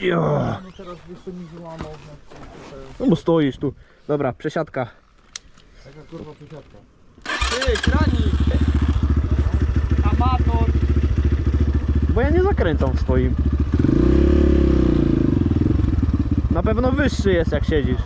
Jo. No teraz. No bo stoisz tu. Dobra, przesiadka. Taka kurwa przesiadka. Ty, kranik! Amator! Bo ja nie zakręcam w swoim. Na pewno wyższy jest jak siedzisz.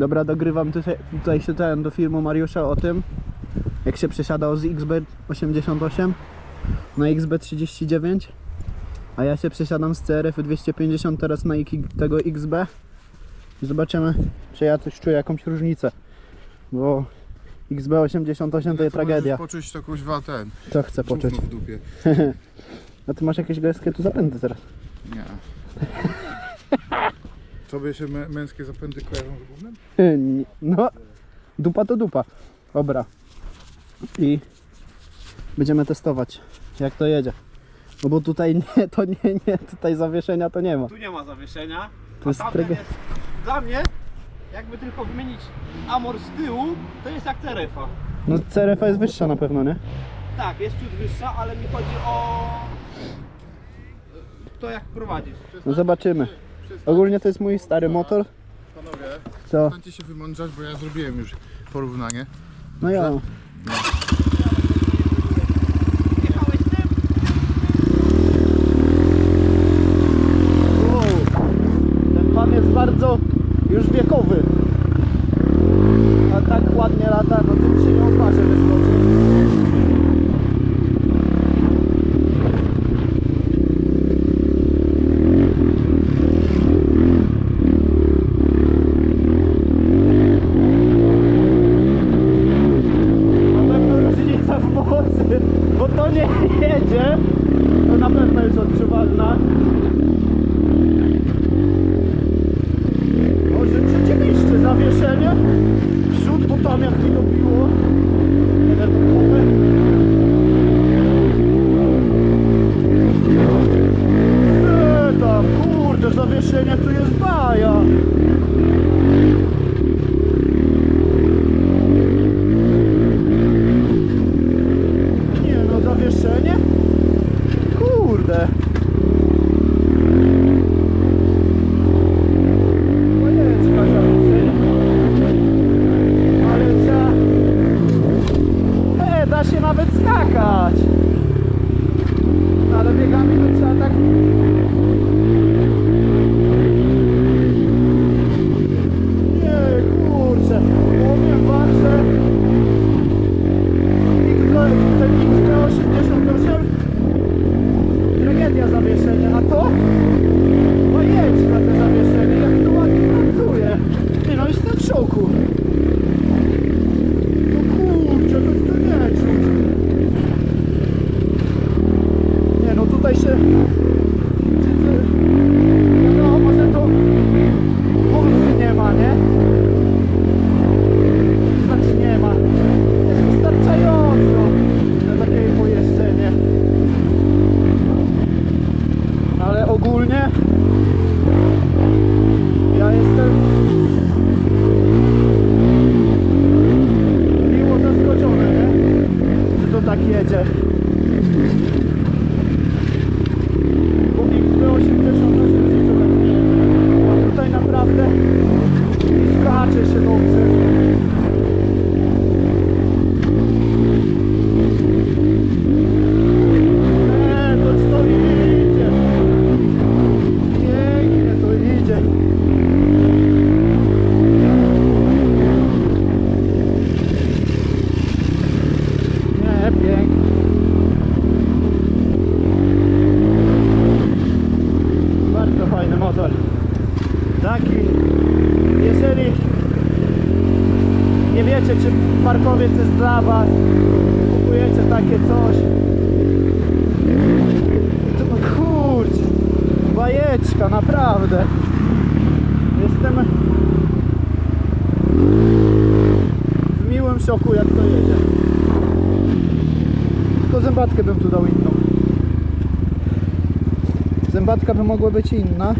Dobra, dogrywam tutaj, tutaj się ten do filmu Mariusza o tym, jak się przesiadał z XB88 na XB39, a ja się przesiadam z CRF 250 teraz na tego XB i zobaczymy, czy ja coś czuję jakąś różnicę, bo XB88 to jest tragedia. poczuć to kuźwa ten. Co chcę poczuć? w dupie. A ty masz jakieś gęskie tu zapędy teraz. Nie. Tobie się mę- męskie zapędy kojarzą z gównem? Nie, No, dupa to dupa. Dobra. I będziemy testować, jak to jedzie. No bo tutaj nie, to nie, nie, tutaj zawieszenia to nie ma. Tu nie ma zawieszenia. To a jest tamten jest, dla mnie, jakby tylko wymienić Amor z tyłu, to jest jak CRF-a. No CRF jest wyższa na pewno, nie? Tak, jest ciut wyższa, ale mi chodzi o to jak prowadzisz. No zobaczymy. Ogólnie to jest mój stary motor. Panowie, Co? przestańcie się wymądrzać, bo ja zrobiłem już porównanie. No ja. Jechałeś Powiedz, jest dla Was. Kupujecie takie coś. I to no bajeczka, naprawdę. Jestem w miłym szoku, jak to jedzie. Tylko zębatkę bym tu dał inną. Zębatka by mogła być inna,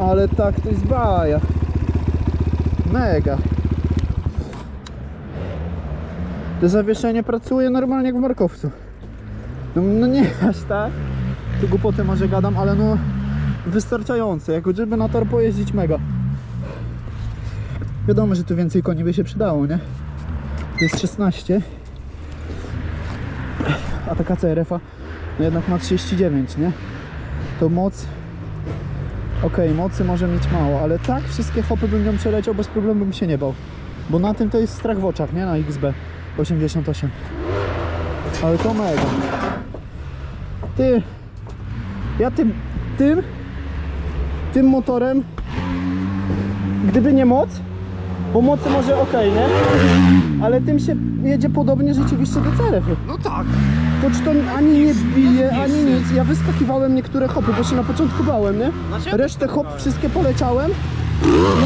ale tak to jest baja. Mega. To zawieszenie pracuje normalnie jak w markowcu. No, no nie aż tak. Tu głupoty może gadam, ale no wystarczające. Jako żeby na tor pojeździć mega. Wiadomo, że tu więcej koni by się przydało, nie? To jest 16. A taka CRF-a no jednak ma 39, nie? To moc... Okej, mocy może mieć mało, ale tak wszystkie hopy bym nią przeleciał, bez problemu bym się nie bał. Bo na tym to jest strach w oczach, nie? Na XB 88. Ale to mega. Ty, ja tym, tym, tym motorem, gdyby nie moc, bo mocy może ok, nie? Ale tym się jedzie podobnie rzeczywiście do CRF-y. No tak. To czy to ani nie bije, ani nic. Ja wyskakiwałem niektóre hopy, bo się na początku bałem, nie? Znaczy, Resztę hop wszystkie poleciałem.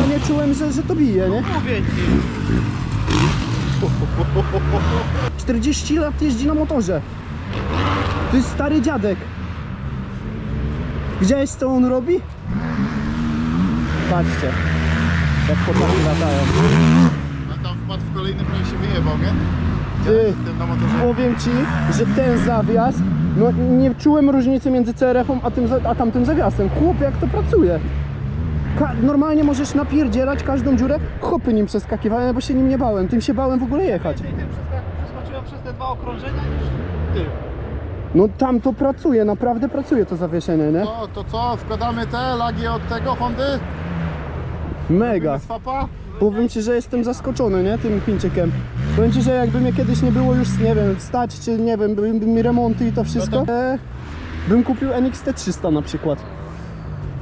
Ja nie czułem, że, że to bije, nie? Mówię ci. 40 lat jeździ na motorze. To jest stary dziadek. Widziałeś co on robi? Patrzcie. Jak chłopaki latają. A tam wpadł w kolejny prawie się wyjebał, nie? Ty, powiem ci, że ten zawias, no nie czułem różnicy między CRF-ą a, tym, a tamtym zawiasem. Chłop, jak to pracuje. Normalnie możesz napierdzielać każdą dziurę, chopy nim przeskakiwałem, bo się nim nie bałem. Tym się bałem w ogóle jechać. Tym przeskoczyłem przez te dwa okrążenia niż ty. No tam to pracuje, naprawdę pracuje to zawieszenie, nie? No to co, wkładamy te lagi od tego Hondy? Mega. Powiem Ci, że jestem zaskoczony, nie, tym Chińczykiem. Powiem Ci, że jakby mnie kiedyś nie było już, nie wiem, stać, czy nie wiem, by, by mi remonty i to wszystko, e, bym kupił NXT 300 na przykład.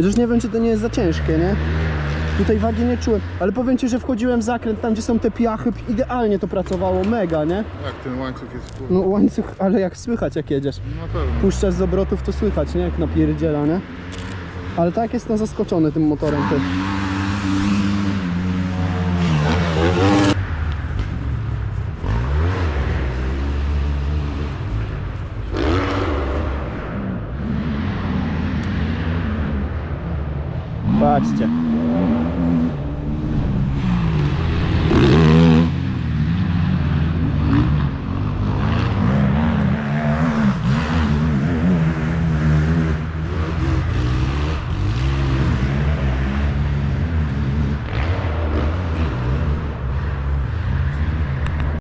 Chociaż nie wiem, czy to nie jest za ciężkie, nie? Tutaj wagi nie czułem, ale powiem Ci, że wchodziłem w zakręt, tam gdzie są te piachy, idealnie to pracowało, mega, nie? Jak ten łańcuch jest kurwa. No łańcuch, ale jak słychać jak jedziesz. Na pewno. Puszczasz z obrotów, to słychać, nie? Jak napierdziela, nie? Ale tak jestem zaskoczony tym motorem, ty. Patrzcie.